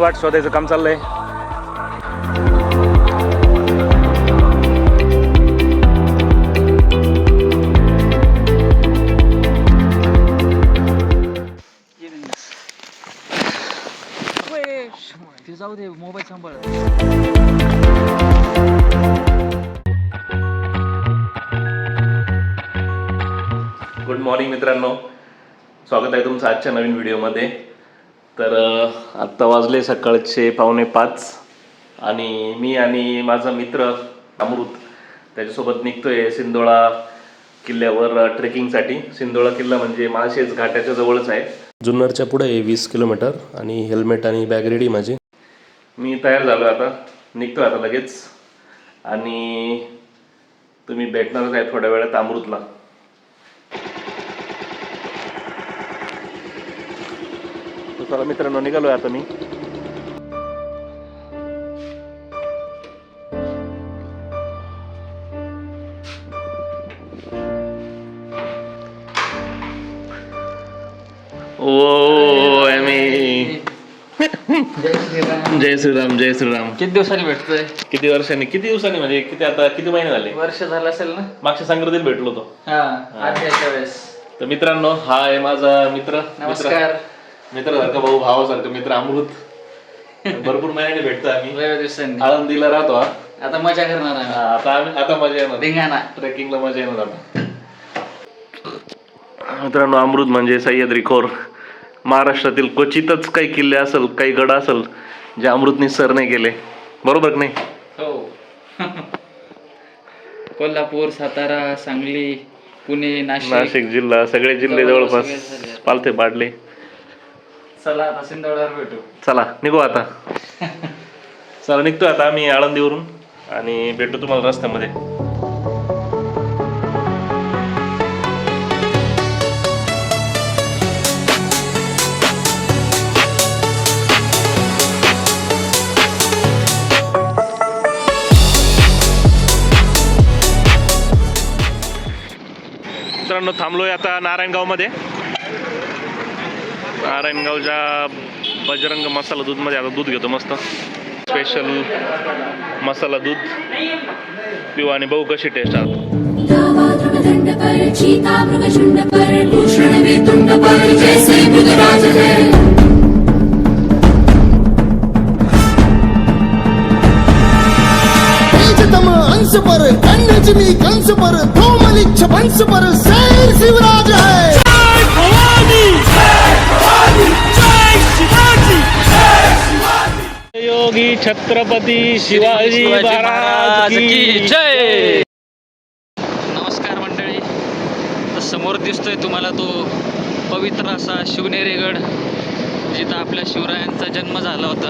वाट शोधायचं काम चाललंय. जाऊ दे मोबाईल सांभाळ. गुड मॉर्निंग मित्रांनो. स्वागत आहे तुमचं आजच्या नवीन व्हिडिओमध्ये. तर आत्ता वाजले सकाळचे पावणे पाच आणि मी आणि माझा मित्र अमृत त्याच्यासोबत निघतोय सिंदोळा किल्ल्यावर ट्रेकिंगसाठी. सिंदोळा किल्ला म्हणजे माळशेज घाटाच्या जवळच आहे. जुन्नरच्या पुढे आहे वीस किलोमीटर आणि हेल्मेट आणि बॅग रेडी माझी. मी तयार झालो आता. निघतो आता लगेच. आणि तुम्ही भेटणारच आहे थोड्या वेळात अमृतला. चला मित्रांनो निघालोय आता मी. ओ जय श्रीराम जय श्रीराम जय श्रीराम. किती दिवसांनी भेटतोय? किती वर्षांनी किती दिवसांनी म्हणजे किती आता किती महिने झाले? वर्ष झालं असेल ना? मागच्या संक्रांतीला भेटलो होतो. हा आजच्या वेळेस. तर मित्रांनो हा आहे माझा मित्र. मित्र. नमस्कार. मित्रासारखा भाऊ भावासारखा मित्र अमृत. भरपूर महिन्याने भेटतो आम्ही. दिवसांनी. आळंदीला राहतो हा. आता मजा करणार हा, आता आम्ही आता मजा येणार. धिंगाणा. ट्रेकिंगला मजा येणार आता मित्रांनो अमृत म्हणजे सह्याद्री खोर. महाराष्ट्रातील क्वचितच काही किल्ले असेल काही गड असेल जे अमृतने सर नाही केले. बरोबर की नाही? हो. कोल्हापूर सातारा सांगली पुणे नाशिक. नाशिक जिल्हा सगळे जिल्हे जवळ जवळपास झाले. पालथे पाडले. चला आता सिंधवड्यावर भेटू. चला निघू आता. चला निघतो आता आम्ही आळंदीवरून आणि भेटू तुम्हाला रस्त्यामध्ये. मित्रांनो थांबलोय आता नारायणगावमध्ये. नारायणगावच्या बजरंग मसाला दूधमध्ये आता दूध घेतो मस्त. स्पेशल मसाला दूध. पिऊ आणि बघू कशी टेस्ट आहात पर पर कंस पर धूमलिच्छ वंश पर शेर शिवराज है। छत्रपती शिवाजी महाराज की जय! नमस्कार मंडळी. समोर दिसतोय तुम्हाला तो पवित्र असा शिवनेरीगड जिथं आपल्या शिवरायांचा जन्म झाला होता.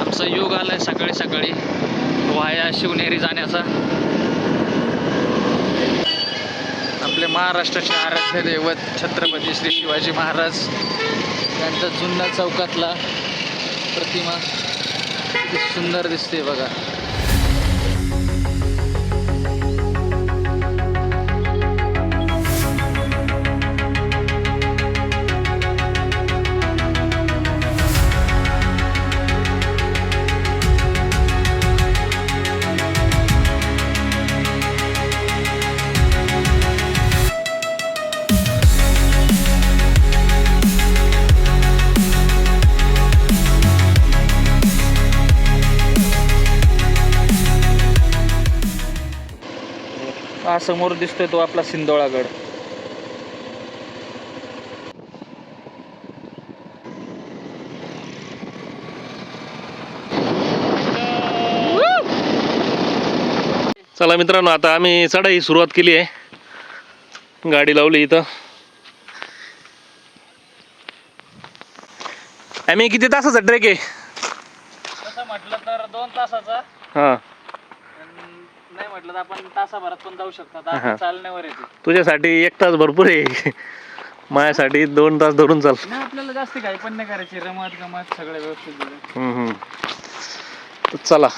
आमचा योग आलाय सकाळी सकाळी. वाया शिवनेरी जाण्याचा. आपले महाराष्ट्राचे आराध्य दैवत छत्रपती श्री शिवाजी महाराज यांचा जुन्नर चौकातला प्रतिमा. किती सुंदर दिसते बघा. समोर दिसतोय तो आपला सिंधोळागड चला मित्रांनो आता आम्ही चढाई सुरुवात केली आहे. गाडी लावली इथं. आम्ही किती तासाचा ट्रेक आहे? म्हटलं तर दोन तासाचा. हां. नाही म्हटलं तर आपण तासाभरात पण जाऊ शकतात चालण्यावर येते. तुझ्यासाठी एक तास भरपूर आहे. माझ्यासाठी दोन तास धरून चाल. आपल्याला जास्त काही पण नाही करायची. रमत गमत सगळं व्यवस्थित हम्म, चला.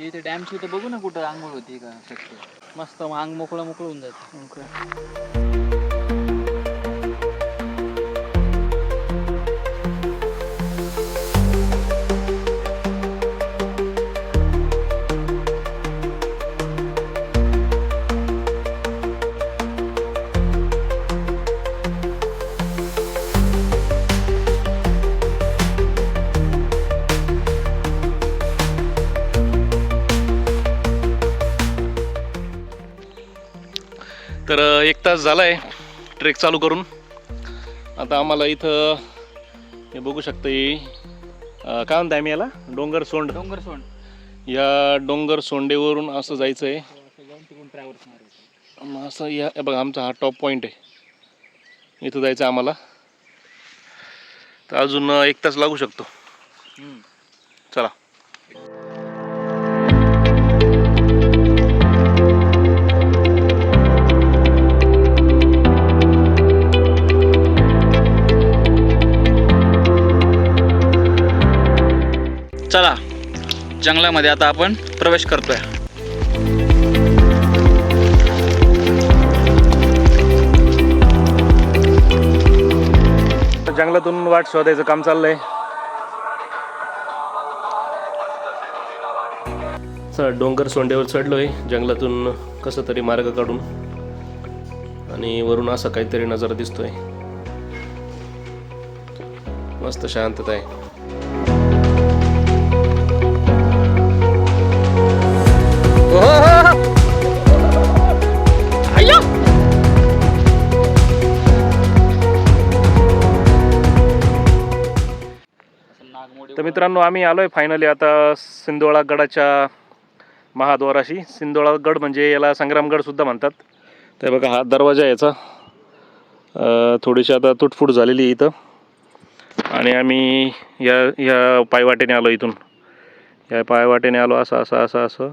इथे डॅमची इथं बघू ना कुठं आंघोळ होती का शक्य. मस्त मग अंग मोकळं मोकळं होऊन जातं. तर एक तास झाला आहे ट्रेक चालू करून. आता आम्हाला इथं हे बघू शकता हे, काय म्हणताय आम्ही याला? डोंगर सोंड. डोंगर सोड. या डोंगर सोंडेवरून असं जायचं आहे मग असं या बघा आमचा हा टॉप पॉईंट आहे. इथं जायचं आहे आम्हाला. तर अजून एक तास लागू शकतो. चला. जंगलामध्ये आता आपण प्रवेश करतोय. तर जंगलातून वाट शोधायचं काम चाललंय. चल डोंगर सोंडेवर चढलोय. जंगलातून कसं तरी मार्ग काढून आणि वरून असं काहीतरी नजारा दिसतोय. मस्त शांतता आहे. तर मित्रांनो आम्ही आलोय फायनली आता सिंदोळा गडाच्या महाद्वाराशी. सिंदोळा गड म्हणजे याला संग्रामगड सुद्धा म्हणतात. तर बघा हा दरवाजा याचा. थोडीशी आता तुटफूट झालेली इथं. आणि आम्ही या या पायवाटेने आलो इथून. या पायवाटेने आलो असं असं असं असं.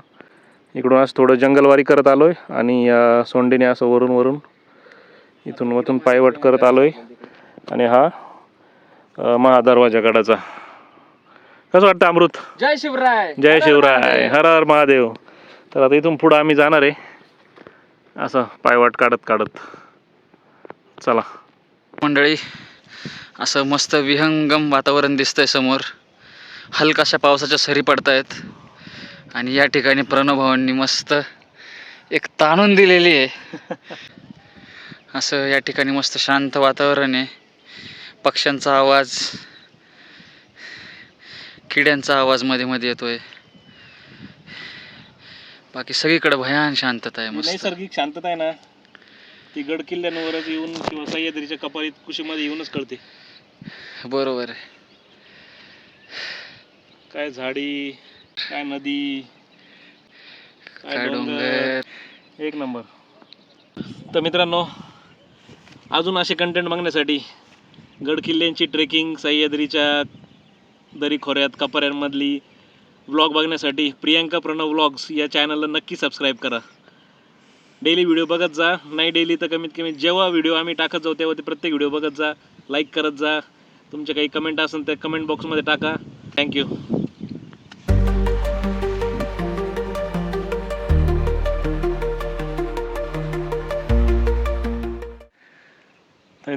इकडून असं थोडं जंगलवारी करत आलोय आणि या सोंडीने असं वरून वरून इथून वतून पायवाट करत आलोय. आणि हा अं, महादरवाजा गडाचा. कसं वाटतं अमृत? जय शिवराय. जय शिवराय. हर हर महादेव. तर आता इथून पुढं आम्ही जाणार आहे. असं पायवाट काढत काढत. चला. मंडळी असं मस्त विहंगम वातावरण दिसतंय समोर. हलकाशा पावसाच्या सरी पडतायत. आणि या ठिकाणी प्रणवभावांनी मस्त एक ताणून दिलेली आहे. असं या ठिकाणी मस्त शांत वातावरण आहे. पक्ष्यांचा आवाज किड्यांचा आवाजमध्ये मध्ये येतोय. बाकी सगळीकडे भयान शांतता आहे मस्त. नैसर्गिक शांतता आहे ना ती गड किल्ल्यांवरच येऊन किंवा सह्याद्रीच्या कपारीत कुशीमध्ये येऊनच कळते. बरोबर आहे. काय झाडी काय नदी? काय डोंगर? एक नंबर. तर मित्रांनो अजून असे कंटेंट बघण्यासाठी गड किल्ल्यांची ट्रेकिंग सह्याद्रीच्या दरी खोऱ्यात कपाऱ्यांमधली व्लॉग बघण्यासाठी प्रियांका प्रणव व्लॉग्स या चॅनलला नक्की सबस्क्राईब करा. डेली व्हिडिओ बघत जा. नाही डेली तर कमीत कमी जेव्हा व्हिडिओ आम्ही टाकत जाऊ तेव्हा ते प्रत्येक व्हिडिओ बघत जा. लाईक करत जा. तुमचे काही कमेंट असेल त्या कमेंट बॉक्समध्ये टाका. थँक्यू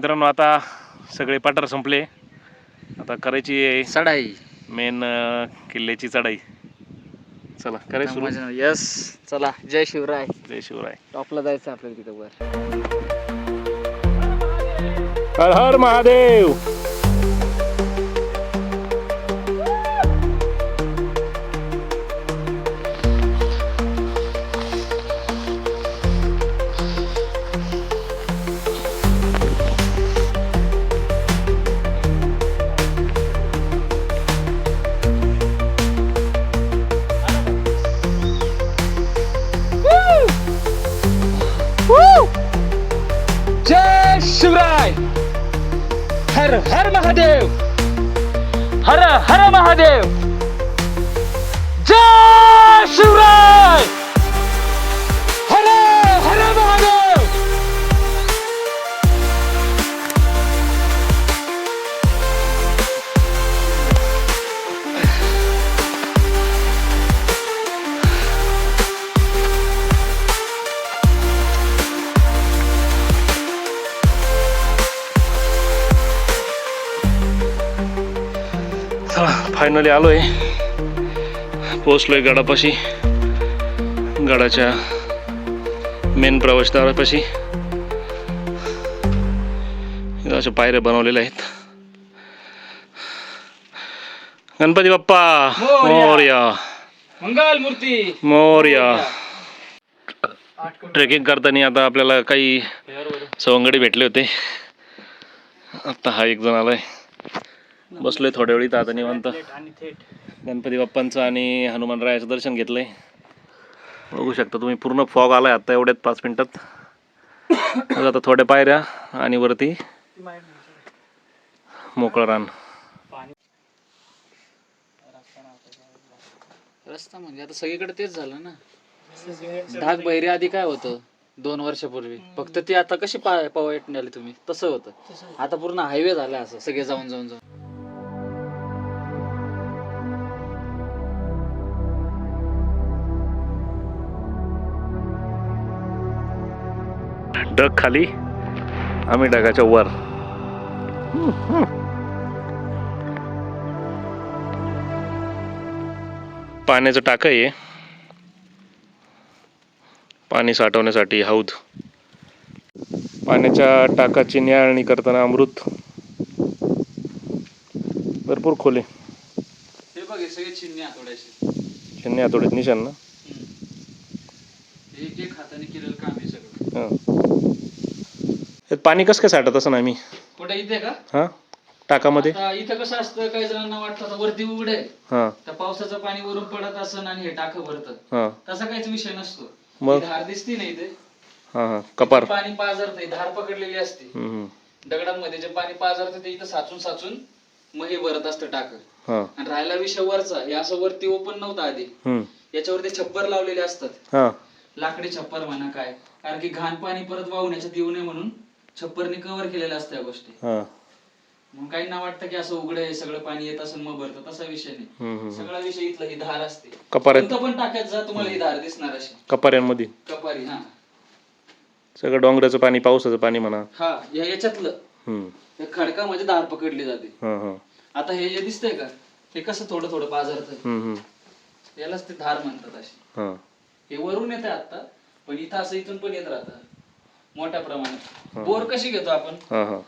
मित्रांनो आता सगळे पठार संपले. आता करायची चढाई. मेन किल्ल्याची चढाई. चला करायची सुरू यस चला जय शिवराय. जय शिवराय. टॉपला जायचं आपल्याला तिथं वर. हर हर महादेव. फायनली आलोय. पोचलोय गडापाशी गडाच्या मेन प्रवेशद्वारापाशी. अशा पायऱ्या बनवलेल्या आहेत. गणपती बाप्पा मोरया. मोर्या. मंगल मूर्ती मोर्या. ट्रेकिंग करताना आता आपल्याला काही सवंगडी भेटले होते. आता हा एक जण आलाय. बसलोय थोड्या वेळी तर आता निवांत गणपती बाप्पांचं आणि हनुमानरायाचं दर्शन घेतलंय. बघू शकता तुम्ही पूर्ण फॉग आलाय आता एवढ्यात पाच मिनिटात. आता थोड्या पायऱ्या आणि वरती मोकळं रान. रस्ता म्हणजे आता सगळीकडे तेच झालं ना. ढाक बहिरी आधी काय होतं? दोन वर्षापूर्वी. फक्त ती आता कशी पाय पवायट आली तुम्ही? तसं होतं. आता पूर्ण हायवे झाला असं सगळे जाऊन जाऊन जाऊन. ढग खाली. आम्ही ढगाच्या वर. पाण्याचं टाक आहे पाणी साठवण्यासाठी हौद. पाण्याच्या टाकाची न्याळणी करताना अमृत. भरपूर खोले. हे बघ सगळे चिन्हे आठवड्याचे शून्य आतोडीत निशाण ना? एक एक हाताने केलेलं काम आहे सगळं. हां. पाणी कसं काय साठत असं ना मी? कुठे इथे का? हां? टाकामध्ये? आता इथं कसं असतं काही जणांना वाटतं आता वरती उघड आहे. हां. तर पावसाचं पाणी वरून पडत असन आणि हे टाकं भरतं हां. तसा काहीच विषय नसतो. मग? ही धार दिसती नाही ते हां हां. कपार. पाणी पाझरते धार पकडलेली असते. हम्म, हम्म. दगडांमध्ये जे पाणी पाझरते ते इथं साचून साचून मग हे भरत असतं टाक. हां. आणि राहिला विषय वरचा. हे असं वरती ओपन नव्हतं आधी. हम्म. याच्यावरती छप्पर लावलेले असतात. हां. लाकडी छप्पर म्हणा काय. कारण की घाण पाणी परत वाहून याच्यात येऊ नये म्हणून छप्परने कव्हर केलेल्या असतात या गोष्टी. हां. मग काहींना वाटतं की असं उघड आहे सगळं पाणी येत असेल मग भरतं तसा विषय नाही. सगळा विषय इथला ही धार असते. कपाऱ्यात. कोणतं पण टाक्यात जा तुम्हाला ही धार दिसणार अशी. कपाऱ्यांमध्ये. कपारी हा. सगळं डोंगराचं पाणी पावसाचं पाणी म्हणा. हा या याच्यातलं. हम्म. या खडकामध्ये धार पकडली जाते. हां हां. आता हे जे दिसतंय का हे कसं थोडं थोडं बाजारत हम्म, हम्म. यालाच ते धार म्हणतात अशी हां. हे वरून येते आता पण इथं असं इथून पण येत राहतं. मोठ्या प्रमाणात. बोर कशी घेतो आपण? हां हां.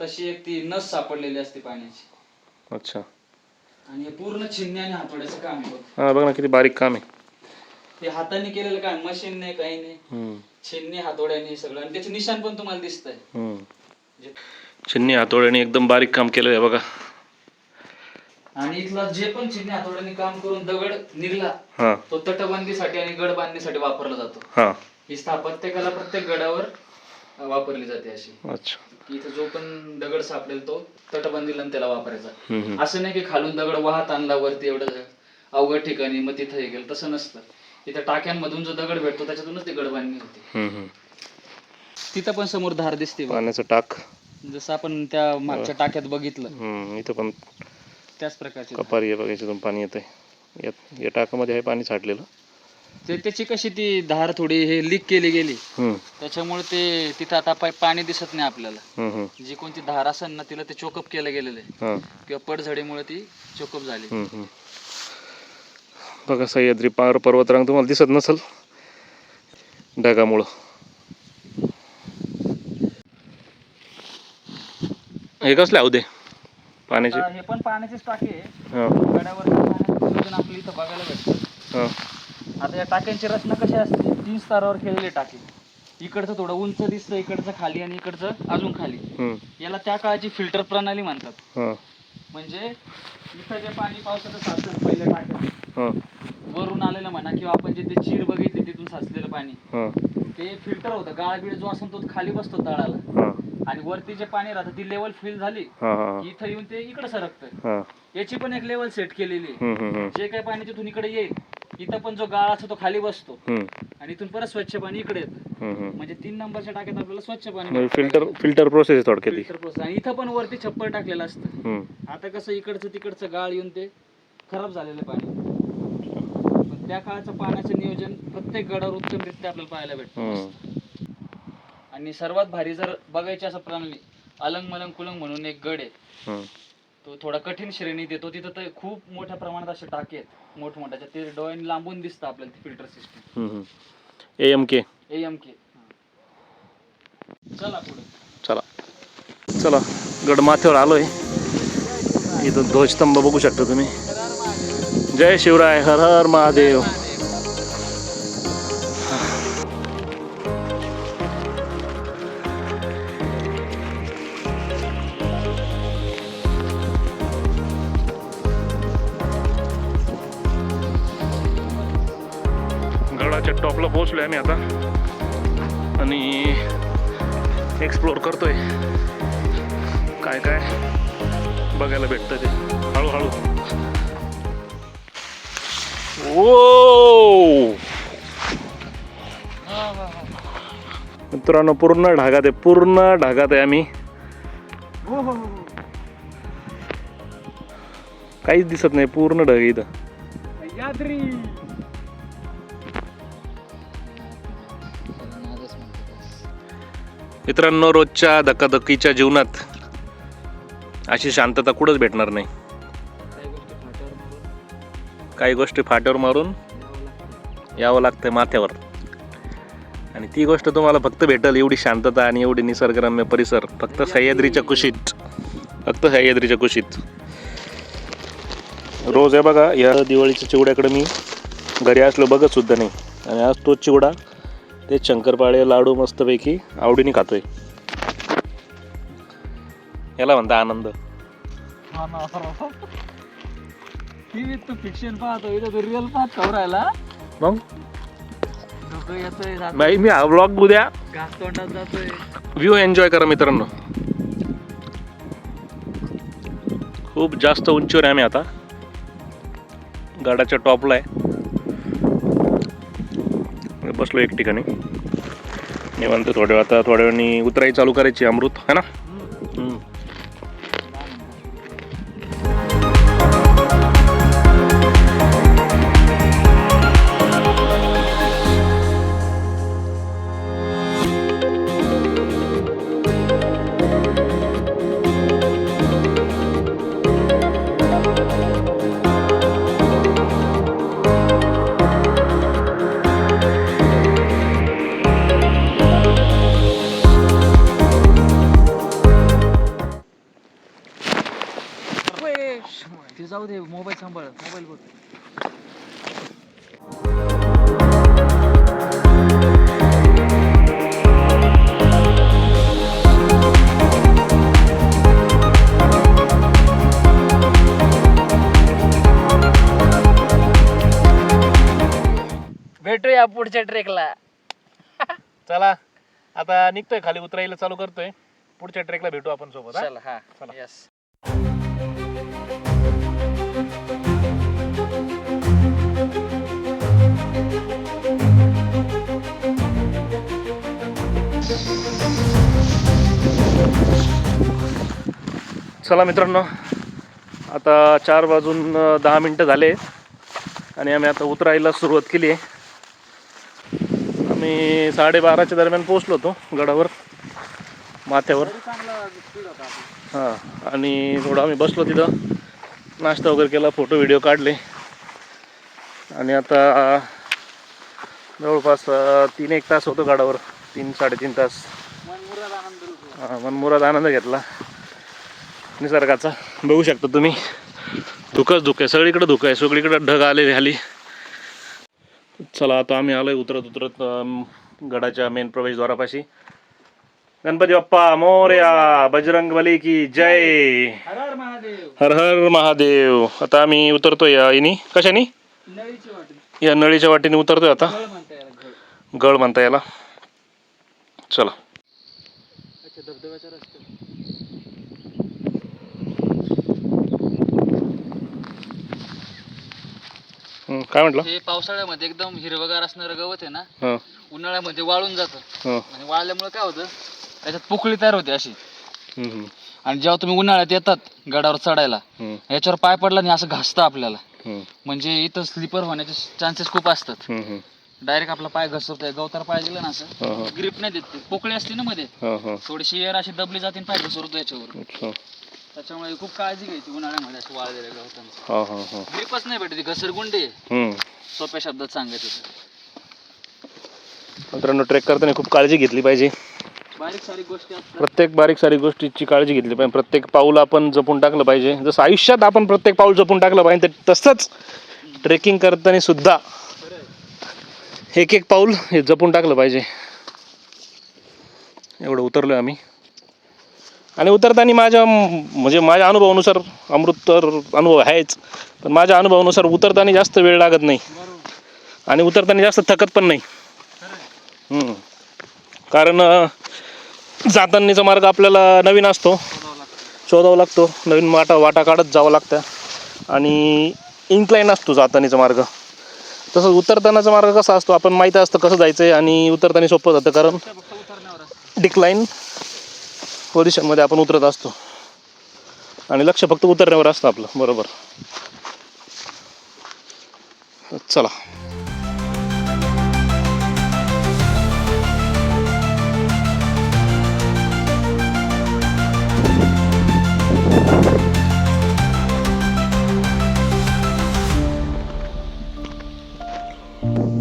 तशी एक ती नस सापडलेली असते पाण्याची. अच्छा. आणि हे पूर्ण छिन्नी आणि हातोड्याचं काम आहे बघ. हां बघ ना किती बारीक काम आहे. हे हाताने केलेलं काम मशीन नाही काही नाही. हम्म, छिन्नी हातोड्याने सगळं. आणि त्याचे निशाण पण तुम्हाला दिसतंय. हम्म. जे- चिन्नी हातोड्याने एकदम बारीक काम केलं आहे बघा. आणि इथला जे पण छिन्नी हातोड्याने काम करून दगड निघला हां. तो तटबंदीसाठी आणि गड बांधणीसाठी वापरला जातो. हां. ही स्थापत्यकला प्रत्येक गडावर वापरली जाते अशी. अच्छा. इथं जो पण दगड सापडेल तो तटबंदीला आणि त्याला वापरायचा. हम्म, हम्म. असं नाही की खालून दगड वाहत आणला वरती एवढं अवघड ठिकाणी मग तिथं हे गेलं तसं नसतं. इथं टाक्यांमधून जो दगड भेटतो त्याच्यातूनच ती गड बांधणी होते. हम्म, हम्म. तिथं पण समोर धार दिसते बघ. पाण्याचं टाक. जसं आपण त्या मागच्या टाक्यात बघितलं. हम्म, इथं पण त्याच प्रकारचे कपारी आहे बघा याच्यातून पाणी येत आहे यात या टाकामध्ये आहे पाणी साठलेलं. ते त्याची कशी ती धार थोडी हे लीक केली गेली हम्म, त्याच्यामुळे ते तिथं आता पा- पाणी दिसत नाही आपल्याला. हम्म, हम्म. जी कोणती धार असेल ना तिला ते चोकअप केलं गेलेलं आहे. हां. किंवा पडझडीमुळे ती चोकअप झाली. हम्म, हम्म. बघा सह्याद्री पार पर्वतरांग तुम्हाला दिसत नसल? ढगामुळं. हे कसले आहोत पाण्याचे? हे पण पाण्याचीच टाकी आहे. हां. आपल्या इथं बघायला भेटतं. हां. आता या टाक्यांची रचना कशी असते? तीन स्तरावर केलेली टाकी. इकडचं थोडं उंच दिसतं इकडचं खाली आणि इकडचं अजून खाली. याला त्या काळाची फिल्टर प्रणाली म्हणतात. हां. म्हणजे इथं जे पाणी पावसाचं साचलं पहिल्या टाक्यात. हां. वरून आलेलं म्हणा किंवा आपण जे ते चीर बघितली तिथून साचलेलं पाणी. ते फिल्टर होतं. गाळ बीळ जो असेल तो खाली बसतो तळाला. हां. आणि वरती जे पाणी राहतं ती लेवल फिल झाली. हां हां की इथं येऊन ते इकडे सरकतं. हां. याची पण एक लेवल सेट केलेली आहे. हम्म, हम्म, हम्म. जे काही पाणी तिथून इकडे येईल इथं पण जो गाळ असतो तो खाली बसतो. हम्म, आणि इथून परत स्वच्छ पाणी इकडे येतं. हम्म, हम्म. म्हणजे तीन नंबरच्या टाक्यात आपल्याला स्वच्छ पाणी म्हणजे फिल्टर फिल्टर प्रोसेस आहे थोडक्यात. फिल्टर प्रोसेस आणि इथं पण वरती छप्पर टाकलेलं असतं. हम्म, आता कसं इकडचं तिकडचं गाळ येऊन ते खराब झालेलं पण. त्या काळाचं पाण्याचं नियोजन प्रत्येक गडावर उत्तमरित्या आपल्याला पाहायला भेटतं. आणि सर्वात भारी जर बघायची असं प्रणाली अलंग मलंग कुलंग म्हणून एक गड आहे. तो थोडा कठीण श्रेणीत येतो तिथं तर खूप मोठ्या प्रमाणात असे टाके आहेत. मोठमोठ्याच्या ते डोळ्यांनी लांबून दिसतं आपल्याला ते filter system A M K A M K चला पुढे. चला. चला. गड माथ्यावर आलोय. इथं ध्वजस्तंभ बघू शकता तुम्ही. जय शिवराय हर हर महादेव. गडाच्या टॉपला पोहोचलोय आम्ही आता. आणि एक्सप्लोर करतोय. काय काय बघायला भेटतं ते. हळूहळू. ओ मित्रांनो पूर्ण ढागात आहे पूर्ण ढागात आहे आम्ही. काहीच दिसत नाही पूर्ण ढग इथं. यात्री. मित्रांनो रोजच्या धकाधकीच्या जीवनात अशी शांतता कुठंच भेटणार नाही. काही गोष्टी फाट्यावर मारून यावं लागतं माथ्यावर. आणि ती गोष्ट तुम्हाला फक्त भेटेल एवढी शांतता आणि एवढी निसर्गरम्य परिसर फक्त सह्याद्रीच्या कुशीत. फक्त सह्याद्रीच्या कुशीत. रोज आहे बघा या दिवाळीच्या चिवड्याकडे मी घरी असलो बघत सुद्धा नाही. आणि आज तोच चिवडा ते शंकरपाळे लाडू मस्तपैकी आवडीने खातोय. याला म्हणता आनंद. टीव्हीत तू फिक्शन पाहतो इथं तू रिअल पाहत राहिला. मग? डोकं येतोय जात- बाई मी हा ब्लॉग उद्या घास तोंडात जातोय. व्ह्यू एन्जॉय करा मित्रांनो. खूप जास्त उंचीवर आहे आम्ही आता. गाडाच्या टॉपला आहे. बसलो एक ठिकाणी. निवांत थोड्या वेळ आता थोड्या वेळाने उतराई चालू करायची अमृत है ना? भेटूया पुढच्या ट्रेकला. चला आता निघतोय खाली उतरायला चालू करतोय. पुढच्या ट्रेकला भेटू आपण सोबत हा? चला हा चला. यस चला मित्रांनो आता चार वाजून अं, दहा मिनटं झाले. आणि आम्ही आता उतरायला सुरुवात केली आहे. आम्ही साडेबाराच्या दरम्यान पोचलो होतो गडावर माथ्यावर. हां आणि थोडं आम्ही बसलो तिथं. नाश्ता वगैरे केला फोटो व्हिडिओ काढले. आणि आता जवळपास तीन एक तास होतो गडावर. तीन साडेतीन तास. मनमुराद आनंद मनमुराद आनंद घेतला. निसर्गाचा. बघू शकता तुम्ही. धुकंच धुकं आहे. सगळीकडे धुकं आहे. सगळीकडे ढग आले खाली. चला आता आम्ही आलोय उतरत उतरत गडाच्या मेन प्रवेशद्वारापाशी. गणपती बाप्पा मोर्या बजरंग बली की जय. हर हर महादेव. हर हर महादेव. आता आम्ही उतरतोय या इनी. कशानी? या नळीच्या वाटेने उतरतोय आता. गळ म्हणता याला. चला. हं, काय म्हटलं? हे पावसाळ्यामध्ये एकदम हिरवगार असणारं गवत आहे ना हां. उन्हाळ्यामध्ये वाळून जातं. हां. आणि वाळल्यामुळे काय होतं त्याच्यात पोकळी तयार होते अशी. हं, हं, आणि जेव्हा तुम्ही उन्हाळ्यात येतात गडावर चढायला हं, याच्यावर पाय पडला नाही असं घासतं आपल्याला. हं, म्हणजे इथं स्लिपर होण्याचे चान्सेस खूप असतात. हं, हं. डायरेक्ट आपला पाय घसरतोय गवतार पाय दिला ना असं हां हां. ग्रिप नाही देत ते. पोकळी असते ना मध्ये. हां हां. थोडीशी एअर अशी दबली जाते आणि पाय घसरतो याच्यावर. अच्छा. त्याच्यामुळे खूप काळजी घ्यायची उन्हाळ्यामध्ये असं वाळलेल्या गवतांचं. हां हां हां. ग्रीपच नाही भेटत घसरगुंडी आहे. हम्म. सोप्या शब्दात सांगायचं तर. मित्रांनो ट्रेक करताना खूप काळजी घेतली पाहिजे. बारीक सारीक गोष्टी असतात. प्रत्येक बारीक सारीक गोष्टीची काळजी घेतली पाहिजे. प्रत्येक पाऊल आपण जपून टाकलं पाहिजे. जसं आयुष्यात आपण प्रत्येक पाऊल जपून टाकलं पाहिजे तर तसंच ट्रेकिंग करताना सुद्धा एक एक पाऊल हे जपून टाकलं पाहिजे. एवढं उतरलो आम्ही. आणि उतरताना माझ्या म्हणजे माझ्या अनुभवानुसार अमृत तर अनुभव आहेच पण माझ्या अनुभवानुसार उतरताना जास्त वेळ लागत नाही. आणि उतरताना जास्त थकत पण नाही. कारण जातानीचा मार्ग आपल्याला नवीन असतो. शोधावा लागतो. नवीन वाटा वाटा काढत जावं लागतं आणि इन्क्लाईन असतो जातानीचा मार्ग. तसंच उतरतानाचा मार्ग कसा असतो? आपण माहिती असतं कसं जायचं आहे आणि उतरताना सोपं जातं. कारण डिक्लाईन पोझिशनमध्ये आपण उतरत असतो. आणि लक्ष फक्त उतरण्यावर असतं आपलं. बरोबर. चला.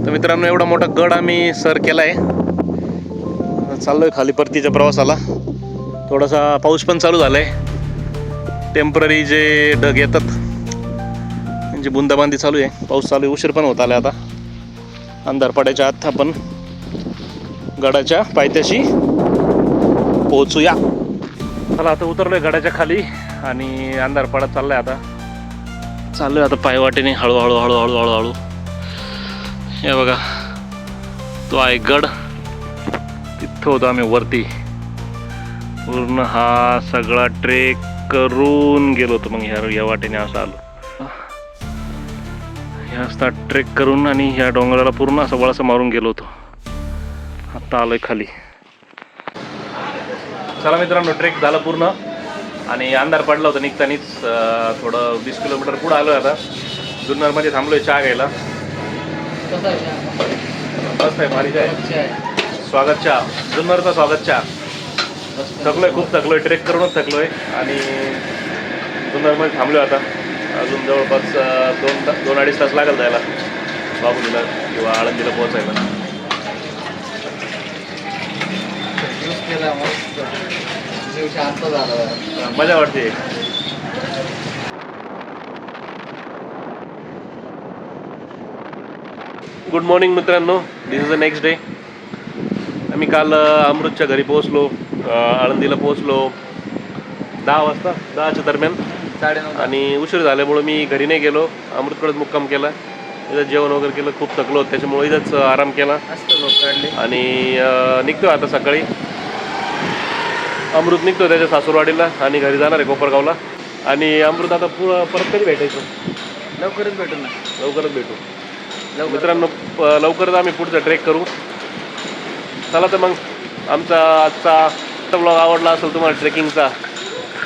तर मित्रांनो एवढा मोठा गड आम्ही सर केला आहे चाललोय खाली परतीच्या प्रवासाला. थोडासा पाऊस पण चालू झाला आहे टेंपररी जे ढग येतात म्हणजे बुंदाबांदी चालू आहे पाऊस चालू आहे उशीर पण होत आला आता. अंधार पडायच्या आत आपण गडाच्या पायथ्याशी पोहोचूया. चला आता उतरलोय गडाच्या खाली आणि अंधार पडत चाललाय आता. चाललोय आता पायवाटेने हळूहळू हळूहळू हळूहळू. हे बघा तो आहे गड. तिथं होतो आम्ही वरती. पूर्ण हा सगळा ट्रेक करून गेलो होतो. मग ह्या या वाटेने असं आलो. ह्या असता ट्रेक करून आणि ह्या डोंगराला पूर्ण असं वळसा मारून गेलो होतो. आता आलोय खाली. चला मित्रांनो ट्रेक झाला पूर्ण. आणि अंधार पडला होता निघतानीच थोडं वीस किलोमीटर पुढं आलो आता. जुन्नरमध्ये थांबलोय चहा घ्यायला? मस्त आहे भारी चहा. स्वागत चहा. जुन्नरचा स्वागत चहा. थकलोय खूप थकलोय ट्रेक करूनच थकलोय. आणि जुन्नरमध्ये थांबलोय आता. अजून जवळपास दोन ता- दोन अडीच तास लागेल जायला. बाबुलीला किंवा आळंदीला पोहोचायला. मजा वाटते. गुड मॉर्निंग मित्रांनो. This is the next day आम्ही काल अमृतच्या घरी पोहोचलो. आळंदीला पोहोचलो. दहा वाजता दहाच्या दरम्यान. साडेनऊ आणि उशीर झाल्यामुळं मी घरी नाही गेलो. अमृतकडेच मुक्काम केला. इथं जेवण वगैरे केलं खूप थकलो होतो, त्याच्यामुळे इथंच आराम केला. आणि निघतो आता सकाळी. अमृत निघतो त्याच्या सासूरवाडीला आणि घरी जाणार आहे कोपरगावला. आणि अमृत आता पुरं परत कधी भेटायचं? लवकरच भेटू ना लवकरच भेटू. मित्रांनो प- लवकरच आम्ही पुढचा ट्रेक करू. चला तर मग आमचा आजचा ब्लॉग आवडला असेल तुम्हाला ट्रेकिंगचा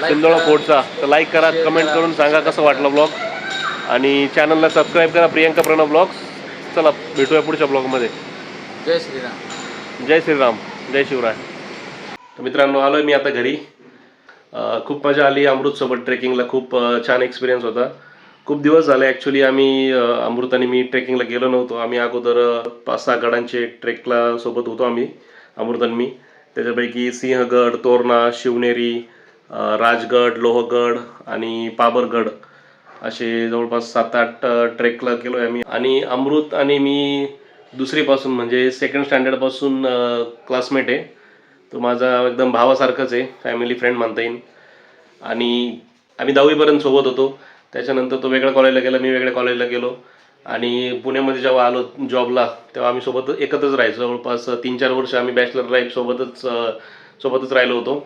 सिंदोळा फोर्टचा तर लाईक करा कमेंट करून सांगा कसं वाटलं ब्लॉग आणि चॅनलला सबस्क्राईब करा प्रियंका प्रणव ब्लॉग्स चला भेटूया पुढच्या ब्लॉगमध्ये जय श्रीराम. जय श्रीराम. जय शिवराय. तर मित्रांनो आलो आहे मी आता घरी. खूप मजा आली अमृतसोबत ट्रेकिंगला खूप छान एक्सपिरियन्स होता. खूप दिवस झाले ॲक्च्युली आम्ही अमृत आणि मी ट्रेकिंगला गेलो नव्हतो. आम्ही अगोदर पाच सहा गडांचे ट्रेकला सोबत होतो आम्ही अमृत आणि मी. त्याच्यापैकी सिंहगड तोरणा शिवनेरी राजगड लोहगड आणि पाबरगड असे जवळपास सात आठ ट्रेकला गेलो आहे आम्ही. आणि अमृत आणि मी दुसरीपासून म्हणजे सेकंड स्टँडर्डपासून क्लासमेट आहे. तो माझा एकदम भावासारखाच आहे फॅमिली फ्रेंड म्हणता येईल. आणि आम्ही दहावीपर्यंत सोबत होतो. त्याच्यानंतर तो वेगळ्या कॉलेजला गेला मी वेगळ्या कॉलेजला गेलो. आणि पुण्यामध्ये जेव्हा आलो जॉबला तेव्हा आम्ही सोबत एकत्रच राहायचो. जवळपास तीन चार वर्ष आम्ही बॅचलर लाईफ सोबतच सोबतच राहिलो होतो.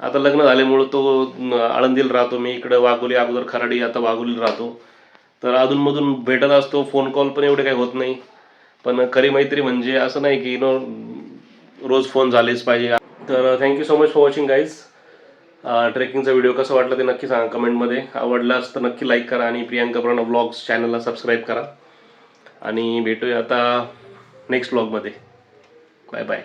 आता लग्न झाल्यामुळं तो आळंदील आळंदीला राहतो मी. इकडं वाघोली अगोदर खराडी आता वाघोलीला राहतो. तर अधूनमधून भेटत असतो फोन कॉल पण एवढे काही होत नाही. पण खरी मैत्री म्हणजे असं नाही की नो रोज फोन झालेच पाहिजे. तर thank you so much for watching guys ट्रेकिंगचा video कसं वाटलं ते नक्की सांगा कमेंटमध्ये आवडलास तर नक्की लाईक करा आणि प्रियांका प्रणव ब्लॉग्स चॅनलला सबस्क्राईब करा. आणि भेटूया आता नेक्स्ट ब्लॉगमध्ये बाय बाय